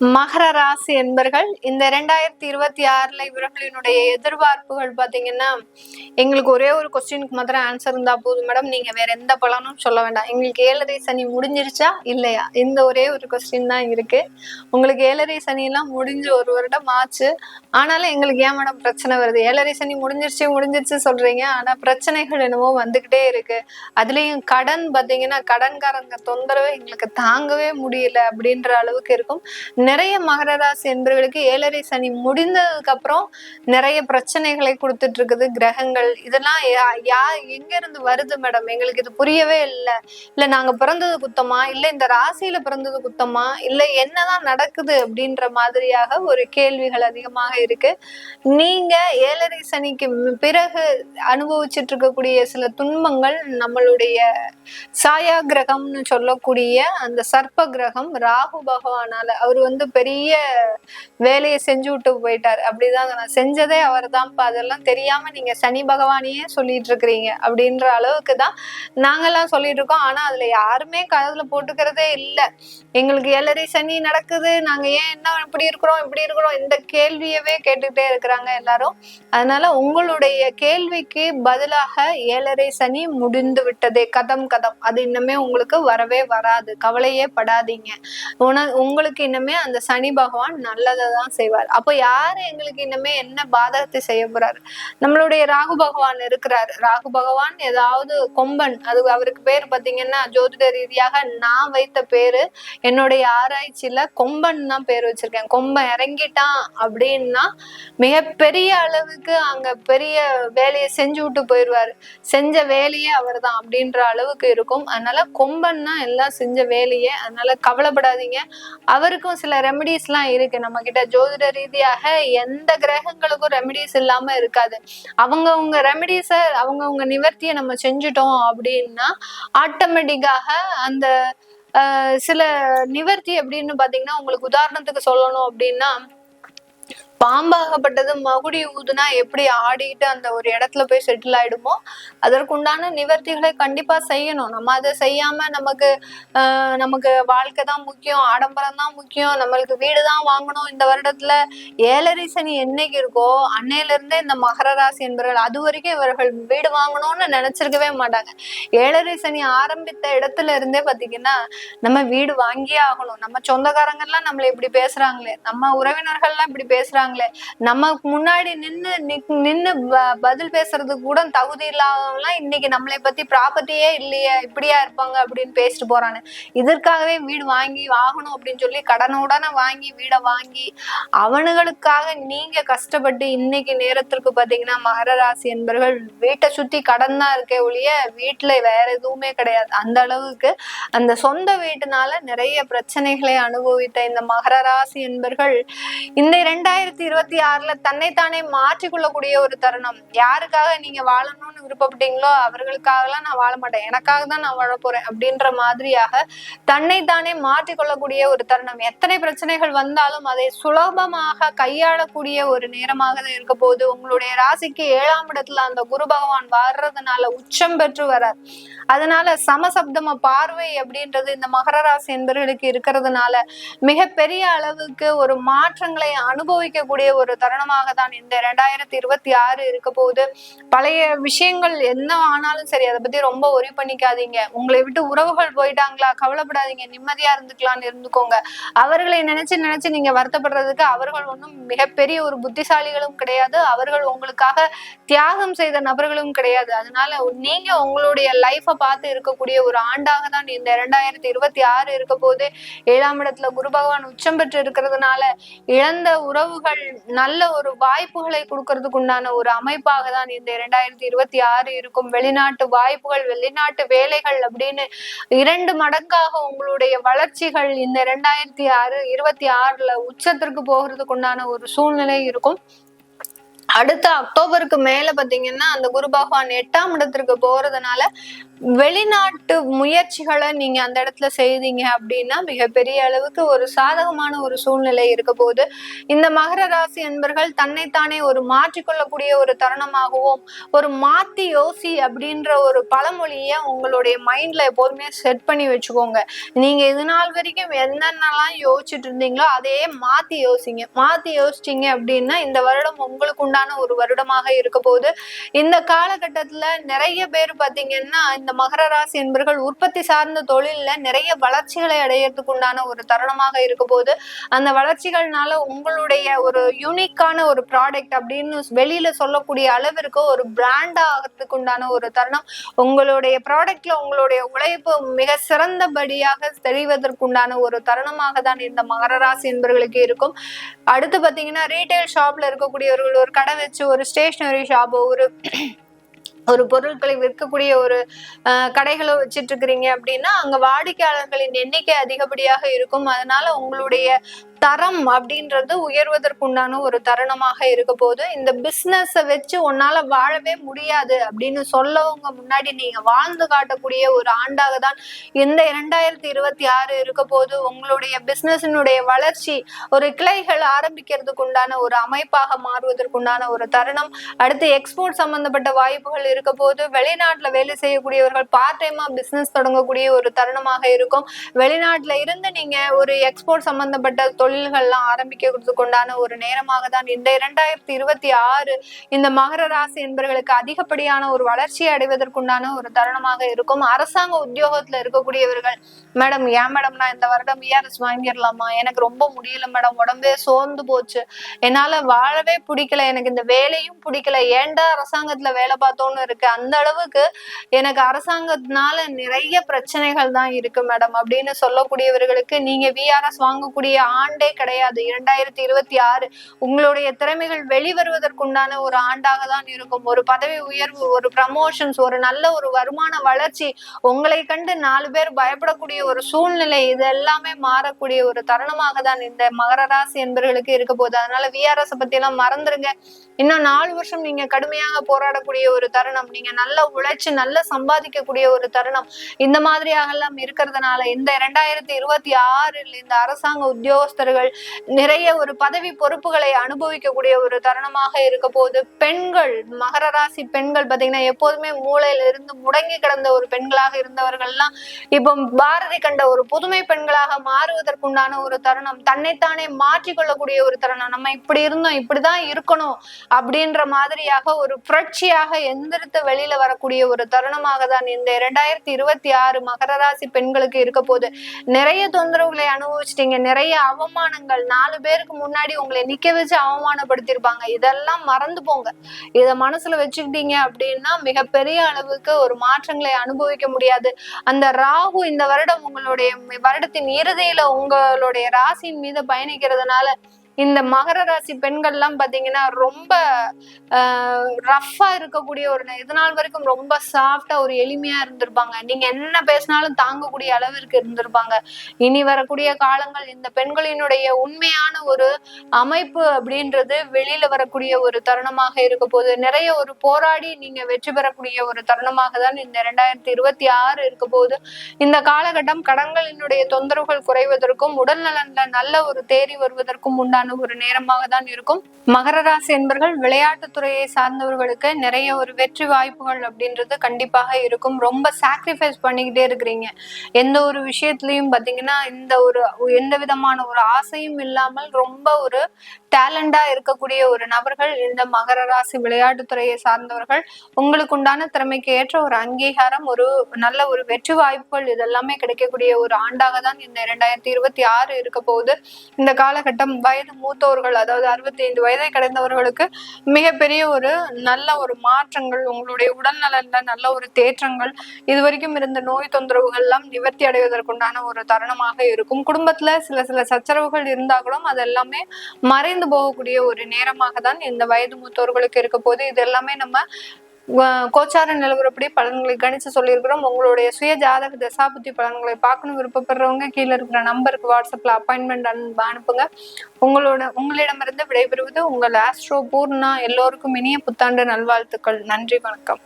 மகர ராசி என்பர்கள் இந்த ரெண்டாயிரத்தி இருபத்தி ஆறுல இவர்களினுடைய எதிர்பார்ப்புகள் பாத்தீங்கன்னா எங்களுக்கு ஒரே ஒரு கொஸ்டினுக்கு மாத்திரம் ஆன்சர் இருந்தா போதும் மேடம் நீங்க வேற எந்த பலனும் சொல்ல வேண்டாம். எங்களுக்கு ஏழரை சனி முடிஞ்சிருச்சா இல்லையா? இந்த ஒரே ஒரு கொஸ்டின் தான் இருக்கு. உங்களுக்கு ஏழரை சனி எல்லாம் முடிஞ்சு ஒரு வருடம் ஆச்சு. ஆனாலும் எங்களுக்கு ஏன் மேடம் பிரச்சனை வருது? ஏழரை சனி முடிஞ்சிருச்சு முடிஞ்சிருச்சு சொல்றீங்க. ஆனா பிரச்சனைகள் என்னவோ வந்துகிட்டே இருக்கு. அதுலயும் கடன் பாத்தீங்கன்னா கடன்காரங்க தொந்தரவு எங்களுக்கு தாங்கவே முடியல அப்படின்ற அளவுக்கு இருக்கும். நிறைய மகர ராசி என்பவர்களுக்கு ஏழரை சனி முடிந்ததுக்கு அப்புறம் நிறைய பிரச்சனைகளை கொடுத்துட்டு இருக்குது கிரகங்கள். இதெல்லாம் யா- எங்க இருந்து வருது மேடம்? எங்களுக்கு இது புரியவே இல்லை. இல்ல நாங்க பிறந்தது குத்தமா? இல்ல இந்த ராசியில பிறந்தது குத்தமா? இல்ல என்னதான் நடக்குது அப்படின்ற மாதிரியாக ஒரு கேள்விகள் அதிகமாக இருக்கு. நீங்க ஏழரை சனிக்கு பிறகு அனுபவிச்சுட்டு இருக்கக்கூடிய சில துன்பங்கள் நம்மளுடைய சாயா கிரகம்னு சொல்லக்கூடிய அந்த சர்ப்ப கிரகம் ராகு பகவானால அவர் வந்து பெரிய வேலையை செஞ்சு விட்டு போயிட்டார். அப்படிதான் நான் செஞ்சதே அவர் தான்ப்பா அதெல்லாம் தெரியாம நீங்க சனி பகவானையே சொல்லிட்டு இருக்கிறீங்க அப்படின்ற அளவுக்கு தான் நாங்கெல்லாம் சொல்லிட்டு இருக்கோம். ஆனா அதுல யாருமே கதவுல போட்டுக்கிறதே இல்ல. எங்களுக்கு ஏழரை சனி நடக்குது. நாங்க ஏன் என்ன இப்படி இருக்கிறோம் இப்படி இருக்கிறோம்? இந்த கேள்வியவே கேட்டுக்கிட்டே இருக்கிறாங்க எல்லாரும். அதனால உங்களுடைய கேள்விக்கு பதிலாக ஏழரை சனி முடிந்து விட்டதே. கதம் கதம். அது இன்னுமே உங்களுக்கு வரவே வராது. கவலையே படாதீங்க. உன உங்களுக்கு இன்னுமே அந்த சனி பகவான் நல்லதை தான் செய்வார். அப்போ யாரு எங்களுக்கு இனிமே என்ன பாதகத்தை செய்ய போறாரு? நம்மளுடைய ராகு பகவான் இருக்கிறார். ராகு பகவான் ஏதாவது கொம்பன் அது அவருக்கு பேர் பாத்தீங்கன்னா ஜோதிட ரீதியாக நான் வைத்த பேரு என்னுடைய ஆராய்ச்சியில கொம்பன் தான் பேர் வச்சிருக்கேன். கொம்பன் இறங்கிட்டான் அப்படின்னா மிகப்பெரிய அளவுக்கு அங்க பெரிய வேலையை செஞ்சு விட்டு போயிடுவாரு. செஞ்ச வேலையே அவர் தான் அப்படின்ற அளவுக்கு இருக்கும். அதனால கொம்பன் தான் எல்லாம் செஞ்ச வேலையே அதனால கவலைப்படாதீங்க. அவருக்கும் சில ரெமெடிஸ்லாம் இருக்கு. நம்ம கிட்ட ஜோதிட ரீதியாக எந்த கிரகங்களுக்கும் ரெமெடிஸ் இல்லாம இருக்காது. அவங்கவுங்க ரெமெடிஸை அவங்கவுங்க நிவர்த்தியை நம்ம செஞ்சுட்டோம் அப்படின்னா ஆட்டோமேட்டிக்காக அந்த ஆஹ், சில நிவர்த்தி அப்படின்னு பாத்தீங்கன்னா உங்களுக்கு உதாரணத்துக்கு சொல்லணும் அப்படின்னா பாம்பாகப்பட்டது மகுடி ஊதுனா எப்படி ஆடிட்டு அந்த ஒரு இடத்துல போய் செட்டில் ஆயிடுமோ அதற்குண்டான நிவர்த்திகளை கண்டிப்பா செய்யணும். நம்ம அதை செய்யாம நமக்கு ஆஹ் நமக்கு வாழ்க்கை தான் முக்கியம் ஆடம்பரம் தான் முக்கியம் நம்மளுக்கு வீடு தான் வாங்கணும். இந்த வருடத்துல ஏழரை சனி என்னைக்கு இருக்கோ அன்னையில இருந்தே இந்த மகர ராசி என்பவர்கள் அது வரைக்கும் இவர்கள் வீடு வாங்கணும்னு நினைச்சிருக்கவே மாட்டாங்க. ஏழரை சனி ஆரம்பித்த இடத்துல இருந்தே பாத்தீங்கன்னா நம்ம வீடு வாங்கியே ஆகணும். நம்ம சொந்தக்காரங்க எல்லாம் நம்மள இப்படி பேசுறாங்களே நம்ம உறவினர்கள் எல்லாம் இப்படி பேசுறாங்களே நமக்கு முன்னாடி நின்று நின்று பதில் பேசுறதுக்கு கூட தகுதி இல்லாதவங்களாம் இன்னைக்கு நம்மளை பத்தி ப்ராப்பர்ட்டியே இல்லையே இப்படியா இருப்பாங்க அப்படின்னு பேசிட்டு போறானு. இதற்காகவே வீடு வாங்கி வாங்கணும் அப்படின்னு சொல்லி கடனுடனே வாங்கி வீடை வாங்கி அவனுங்களுக்காக நீங்க கஷ்டப்பட்டு இன்னைக்கு நேரத்திற்கு பாத்தீங்கன்னா மகர ராசி என்பர்கள் வீட்டை சுத்தி கடன் தான் இருக்கே ஒழிய வீட்டுல வேற எதுவுமே கிடையாது. அந்த அளவுக்கு அந்த சொந்த வீட்டுனால நிறைய பிரச்சனைகளை அனுபவித்த இந்த மகர ராசி என்பர்கள் இந்த இரண்டாயிரத்தி இருபத்தி ஆறுல தன்னைத்தானே மாற்றிக்கொள்ளக்கூடிய ஒரு தருணம். யாருக்காக நீங்க வாழணும்னு விருப்பப்பட்டீங்களோ அவர்களுக்காகலாம் நான் வாழ மாட்டேன். எனக்காக தான் நான் வாழ போறேன் அப்படின்ற மாதிரியாக தன்னைத்தானே மாற்றிக்கொள்ளக்கூடிய ஒரு தருணம். எத்தனை பிரச்சனைகள் வந்தாலும் அதை சுலபமாக கையாளக்கூடிய ஒரு நேரமாக தான் இருக்க போகுது. உங்களுடைய ராசிக்கு ஏழாம் இடத்துல அந்த குரு பகவான் வர்றதுனால உச்சம் பெற்று வரார். அதனால சமசப்தம பார்வை அப்படின்றது இந்த மகர ராசி என்பவர்களுக்கு இருக்கிறதுனால மிகப்பெரிய அளவுக்கு ஒரு மாற்றங்களை அனுபவிக்கக்கூடிய ஒரு தருணமாக தான் இந்த ரெண்டாயிரத்தி இருபத்தி ஆறு இருக்க போகுது. பழைய விஷயங்கள் என்ன ஆனாலும் சரி அதை பத்தி ரொம்ப ஒரி பண்ணிக்காதீங்க. உங்களை விட்டு உறவுகள் போயிட்டாங்களா? கவலைப்படாதீங்க. நிம்மதியா இருந்துக்கலாம்னு இருந்துக்கோங்க. அவர்களை நினைச்சு நினைச்சு நீங்க வருத்தப்படுறதுக்கு அவர்கள் ஒன்றும் மிகப்பெரிய ஒரு புத்திசாலிகளும் கிடையாது. அவர்கள் உங்களுக்காக தியாகம் செய்த நபர்களும் கிடையாது. அதனால நீங்க உங்களுடைய லைஃபை பார்த்து இருக்கக்கூடிய ஒரு ஆண்டாக தான் இந்த இரண்டாயிரத்தி இருபத்தி ஆறு இருக்க போது ஏழாம் இடத்துல குரு பகவான் உச்சம் பெற்று இருக்கிறதுனால இழந்த உறவுகள் நல்ல ஒரு வாய்ப்புகளை கொடுக்கறதுக்கு உண்டான ஒரு அமைப்பாக தான் இந்த இரண்டாயிரத்தி இருபத்தி ஆறு இருக்கும். வெளிநாட்டு வாய்ப்புகள் வெளிநாட்டு வேலைகள் அப்படின்னு இரண்டு மடங்காக உங்களுடைய வளர்ச்சிகள் இந்த இரண்டாயிரத்தி ஆறு இருபத்தி ஆறுல உச்சத்திற்கு போகிறதுக்கு உண்டான ஒரு சூழ்நிலை இருக்கும். அடுத்த அக்டோபருக்கு மேல பாத்தீங்கன்னா அந்த குரு பகவான் எட்டாம் இடத்திற்கு போறதுனால வெளிநாட்டு முயற்சிகளை நீங்க அந்த இடத்துல செய்தீங்க அப்படின்னா மிகப்பெரிய அளவுக்கு ஒரு சாதகமான ஒரு சூழ்நிலை இருக்க போது இந்த மகர ராசி என்பர்கள் தன்னைத்தானே ஒரு மாற்றிக்கொள்ளக்கூடிய ஒரு தருணமாகவும் ஒரு மாத்தி யோசி அப்படின்ற ஒரு பழமொழிய உங்களுடைய மைண்ட்ல எப்போதுமே செட் பண்ணி வச்சுக்கோங்க. நீங்க இது நாள் வரைக்கும் என்னென்னலாம் யோசிச்சுட்டு இருந்தீங்களோ அதையே மாத்தி யோசிங்க. மாத்தி யோசிச்சீங்க அப்படின்னா இந்த வருடம் உங்களுக்கு உண்டான ஒரு வருடமாக இருக்க போது இந்த காலகட்டத்துல நிறைய பேர் பாத்தீங்கன்னா இந்த மகர ராசி என்பர்கள் உற்பத்தி சார்ந்த தொழில்ல நிறைய வளர்ச்சிகளை அடையறதுக்கு உண்டான ஒரு தருணமாக இருக்க போது அந்த வளர்ச்சிகள்னால உங்களுடைய ஒரு யூனிக்கான ஒரு ப்ராடக்ட் அப்படின்னு வெளியில சொல்லக்கூடிய அளவிற்கு ஒரு பிராண்ட் ஆகிறதுக்கு உண்டான ஒரு தருணம். உங்களுடைய ப்ராடக்ட்ல உங்களுடைய உழைப்பு மிக சிறந்தபடியாக தெரிவதற்குண்டான ஒரு தருணமாக தான் இந்த மகர ராசி என்பர்களுக்கு இருக்கும். அடுத்து பாத்தீங்கன்னா ரீட்டைல் ஷாப்ல இருக்கக்கூடியவர்கள் ஒரு கடை வச்சு ஒரு ஸ்டேஷனரி ஷாப் ஒரு ஒரு பொருட்களை விற்கக்கூடிய ஒரு கடைகளை வச்சிட்டு இருக்கிறீங்க அப்படின்னா அங்க வாடிக்கையாளர்களின் எண்ணிக்கை அதிகப்படியாக இருக்கும். அதனால உங்களுடைய தரம் அப்படின்றது உயர்வதற்குண்டான ஒரு தருணமாக இருக்க போது இந்த பிஸ்னஸை வச்சு உன்னால வாழவே முடியாது அப்படின்னு சொல்லவங்க முன்னாடி நீங்க வாழ்ந்து காட்டக்கூடிய ஒரு ஆண்டாக தான் இந்த இரண்டாயிரத்தி இருபத்தி ஆறு இருக்க போது உங்களுடைய பிஸ்னஸினுடைய வளர்ச்சி ஒரு கிளைகள் ஆரம்பிக்கிறதுக்கு உண்டான ஒரு அமைப்பாக மாறுவதற்குண்டான ஒரு தருணம். அடுத்து எக்ஸ்போர்ட் சம்பந்தப்பட்ட வாய்ப்புகள் இருக்க போது வெளிநாட்டுல வேலை செய்யக்கூடியவர்கள் பார்ட் டைமா பிசினஸ் தொடங்கக்கூடிய ஒரு தருணமாக இருக்கும். வெளிநாட்டுல இருந்து நீங்க ஒரு எக்ஸ்போர்ட் சம்பந்தப்பட்ட தொழில்கள்லாம் ஆரம்பிக்கிறதுக்கு உண்டான ஒரு நேரமாக தான் இந்த இரண்டாயிரத்தி இருபத்தி ஆறு இந்த மகர ராசி என்பவர்களுக்கு அதிகப்படியான ஒரு வளர்ச்சியை அடைவதற்குண்டான ஒரு தருணமாக இருக்கும். அரசாங்க உத்தியோகத்துல இருக்கக்கூடியவர்கள் மேடம் ஏன் மேடம் நான் இந்த வருடம் விஆர்எஸ் வாங்கிடலாமா எனக்கு ரொம்ப முடியல மேடம் உடம்பே சோர்ந்து போச்சு. என்னால வாழவே பிடிக்கல எனக்கு இந்த வேலையும் பிடிக்கல. ஏண்டா அரசாங்கத்துல வேலை பார்த்தோன்னு இருக்கு? அந்த அளவுக்கு எனக்கு அரசாங்கத்தினால நிறைய பிரச்சனைகள் தான் இருக்கு மேடம். அப்படின்னு சொல்லக்கூடியவர்களுக்கு நீங்க விஆர்எஸ் வாங்கக்கூடிய ஆண் ஆண்டே கிடையாது. இரண்டாயிரத்தி இருபத்தி ஆறு உங்களுடைய திறமைகள் வெளிவருவதற்குண்டான ஒரு ஆண்டாக தான் இருக்கும். ஒரு பதவி உயர்வு ஒரு ப்ரமோஷன்ஸ் ஒரு நல்ல ஒரு வருமான வளர்ச்சி உங்களை கண்டு நாலு பேர் பயப்படக்கூடிய ஒரு சூழ்நிலை இது எல்லாமே மாறக்கூடிய ஒரு தருணமாக தான் இந்த மகர ராசி என்பர்களுக்கு இருக்க போகுது. அதனால விஆர்எஸ் பத்தி எல்லாம் மறந்துருங்க. இன்னும் நாலு வருஷம் நீங்க கடுமையாக போராடக்கூடிய ஒரு தருணம் நீங்க நல்லா உழைச்சு நல்லா சம்பாதிக்கக்கூடிய ஒரு தருணம் இந்த மாதிரியாக எல்லாம் இருக்கிறதுனால இந்த இரண்டாயிரத்தி இருபத்தி ஆறில் இந்த அரசாங்க உத்தியோகஸ்தர் அவர்கள் நிறைய ஒரு பதவி பொறுப்புகளை அனுபவிக்கக்கூடிய ஒரு தருணமாக இருக்க போது பெண்கள் மகர ராசி பெண்கள் பாத்தீங்கன்னா எப்போதுமே மூளையில இருந்து முடங்கி கிடந்த ஒரு பெண்களாக இருந்தவர்கள்லாம் இப்போ பாரதி கண்ட ஒரு புதுமை பெண்களாக மாறுவதற்குண்டான ஒரு தருணம் தன்னைத்தானே மாற்றிக்கொள்ளக்கூடிய ஒரு தருணம். நம்ம இப்படி இருந்தோம் இப்படிதான் இருக்கணும் அப்படின்ற மாதிரியாக ஒரு புரட்சியாக எந்திரித்து வெளியில வரக்கூடிய ஒரு தருணமாக தான் இந்த இரண்டாயிரத்தி இருபத்தி ஆறு மகர ராசி பெண்களுக்கு இருக்க போது நிறைய தொந்தரவுகளை அனுபவிச்சிட்டீங்க நிறைய அவ அவமானங்கள் நாலு பேருக்கு முன்னாடி உங்களை நிக்க வச்சு அவமானப்படுத்திருப்பாங்க இதெல்லாம் மறந்து போங்க. இத மனசுல வச்சுக்கிட்டீங்க அப்படின்னா மிகப்பெரிய அளவுக்கு ஒரு மாற்றங்களை அனுபவிக்க முடியாது. அந்த ராகு இந்த வருடம் உங்களுடைய வருடத்தின் இறுதியில உங்களுடைய ராசியின் மீது பயணிக்கிறதுனால இந்த மகர ராசி பெண்கள்லாம் பாத்தீங்கன்னா ரொம்ப ரஃபா இருக்கக்கூடிய ஒரு இது நாள் வரைக்கும் ரொம்ப சாஃப்டா ஒரு எளிமையா இருந்திருப்பாங்க. நீங்க என்ன பேசினாலும் தாங்கக்கூடிய அளவிற்கு இருந்திருப்பாங்க. இனி வரக்கூடிய காலங்கள் இந்த பெண்களினுடைய உண்மையான ஒரு அமைப்பு அப்படின்றது வெளியில வரக்கூடிய ஒரு தருணமாக இருக்க போது நிறைய ஒரு போராடி நீங்க வெற்றி பெறக்கூடிய ஒரு தருணமாக தான் இந்த ரெண்டாயிரத்தி இருபத்தி ஆறு இருக்க போது இந்த காலகட்டம் கடன்களினுடைய தொந்தரவுகள் குறைவதற்கும் உடல் நலன்ல நல்ல ஒரு தேறி வருவதற்கும் உண்டான உண்டான ஒரு நேரமாக தான் இருக்கும். மகர ராசி என்பர்கள் விளையாட்டு துறையை சார்ந்தவர்களுக்கு நிறைய ஒரு வெற்றி வாய்ப்புகள் அப்படின்றது கண்டிப்பாக இருக்கும். ரொம்ப சாக்ரிஃபைஸ் பண்ணிக்கிட்டே இருக்கிறீங்க. எந்த ஒரு விஷயத்துலயும் பாத்தீங்கன்னா இந்த ஒரு எந்த விதமான ஒரு ஆசையும் இல்லாமல் ரொம்ப ஒரு டேலண்டா இருக்கக்கூடிய ஒரு நபர்கள் இந்த மகர ராசி விளையாட்டுத்துறையை சார்ந்தவர்கள் உங்களுக்கு உண்டான திறமைக்கு ஏற்ற ஒரு அங்கீகாரம் ஒரு நல்ல ஒரு வெற்றி வாய்ப்புகள் இதெல்லாமே கிடைக்கக்கூடிய ஒரு ஆண்டாக தான் இந்த இரண்டாயிரத்தி இருபத்தி ஆறு இருக்க போகுது. இந்த காலகட்டம் வயது மூத்தவர்கள் அதாவது அறுபத்தி ஐந்து வயதை கடந்தவர்களுக்கு மிகப்பெரிய ஒரு நல்ல ஒரு மாற்றங்கள் உங்களுடைய உடல் நலன்ல நல்ல ஒரு தேற்றங்கள் இது வரைக்கும் இருந்த நோய் தொந்தரவுகள் எல்லாம் நிவர்த்தி அடைவதற்குண்டான ஒரு தருணமாக இருக்கும். குடும்பத்துல சில சில சச்சரவுகள் இருந்தாலும் அது எல்லாமே மறைந்து போகக்கூடிய ஒரு நேரமாக தான் இந்த வயது மூத்தோர்களுக்கு இருக்க போது இது எல்லாமே நம்ம கோச்சார நிலவரப்படி பலன்களை கணிச்சு சொல்லியிருக்கிறோம். உங்களுடைய சுய ஜாதக தசாபுத்தி பலன்களை பார்க்கணும் விருப்பப்படுறவங்க கீழே இருக்கிற நம்பருக்கு வாட்ஸ்அப்ல அப்பாயின்மெண்ட் அனுப்புங்க. உங்களோட உங்களிடமிருந்து விடைபெறுவது உங்கள் ஆஸ்ட்ரோ பூர்ணா. எல்லோருக்கும் இனிய புத்தாண்டு நல்வாழ்த்துக்கள். நன்றி வணக்கம்.